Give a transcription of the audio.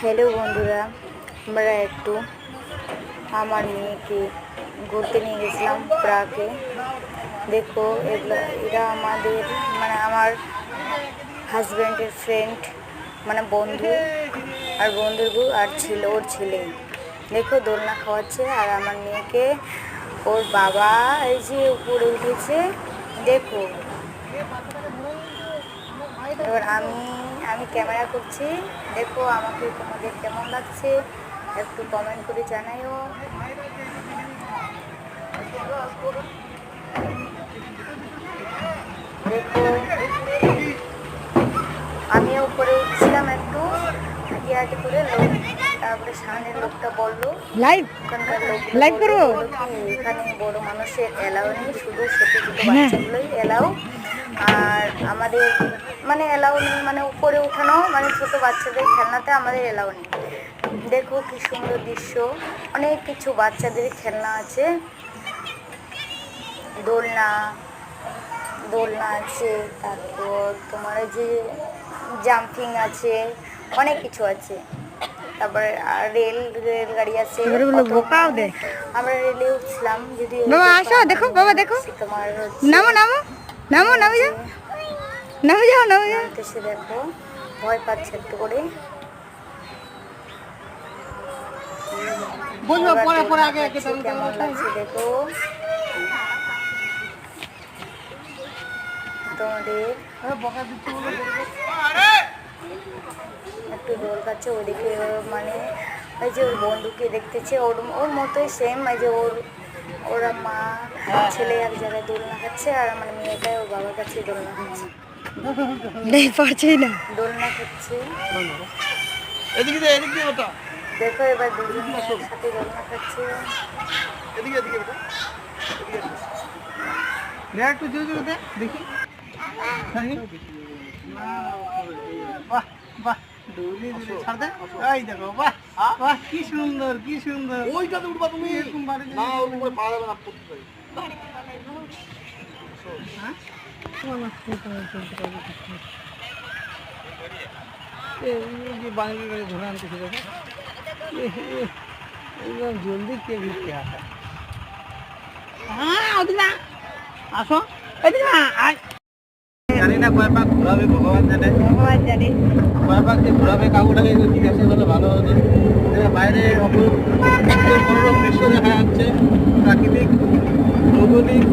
Hello বন্ধুরা, আমরা একটু আমার মেয়েকে ঘুরতে নিয়ে গেছিলাম প্রাকে। দেখো, এগুলো, এরা আমাদের মানে আমার হাজব্যান্ডের ফ্রেন্ড মানে বন্ধু, আর বন্ধুর বউ, আর ছিল, ওর ছেলে। দেখো, দোলনা খাওয়াচ্ছে, আর আমার মেয়েকে ওর বাবা এই যে উপরে উঠেছে। দেখো, এবার আমি আমি ক্যামেরা করছি। দেখো আমাকে তোমাদের কেমন লাগছে? একটু কমেন্ট করে জানাইও। দেখো আমিও উপরে উঠছিলাম একটু হাঁটি হাঁটি করে লোক তারপরে সামনের লোকটা বলল লাইভ Live করব? এখানে বড় মানুষের এলাও নেই শুধু ছোট ছোট বাচ্চাগুলোই এলাও। আর আমাদের মানে এলাও নেই মানে উপরে উঠানো মানে ছোট বাচ্চাদের খেলনাতে আমাদের এলাও নেই। দেখো কি সুন্দর দৃশ্য অনেক কিছু বাচ্চাদের খেলনা আছে। দোলনা দোলনা আছে তারপর তোমার যে জাম্পিং আছে অনেক কিছু আছে। তারপরে আর রেল রেলগাড়ি আছে বোকাও দে। আমরা রেলে উঠছিলাম যদি বাবা, আসো, দেখো, বাবা, দেখো। তোমার নামো নামো। নামো নামো যাও। নামো যাও নামো যাও। সে দেখো ভয় পাচ্ছে একটু করে। বলব পরে পরে আগে আগে খাচ্ছি, দেখো। তোমাদের একটু দোল খাচ্ছে ওদিকে মানে ওই যে ওর বন্ধুকে দেখতেছে ওর ওর মতোই সেম এই যে ওর ওরা মা ছেলে এক জায়গায় দোলনা খাচ্ছে আর আমার মেয়েটাই ওর বাবার কাছে দোলনা খাচ্ছে। নেই পারছি না। দোলনা খাচ্ছে এদিকে দে এদিকে ওটা। দেখো এবার দোলনা খাচ্ছে এদিকে এদিকে ওটা। দে একটু জোরে জোরে দে দেখি। বাহ বাহ। দৌড়ি দৌড়ি ছাড় দে। এই দেখো বাহ বাহ কি সুন্দর কি সুন্দর। ওইটাতে উঠবা তুমি। এরকম বাড়ি না ওর উপরে পা যাবে না। পড়তে পারি জলদি কে আসা হ্যাঁ আসো আয় জানি না কয় পাক ঘুরাবে ভগবান জানে ভগবান জানে কয় পাক যে ঘুরাবে কাকুটাকে জিজ্ঞাসা করলে ভালো হতো বাইরে অপরূপ দৃশ্য দেখা যাচ্ছে প্রাকৃতিক ভৌগোলিক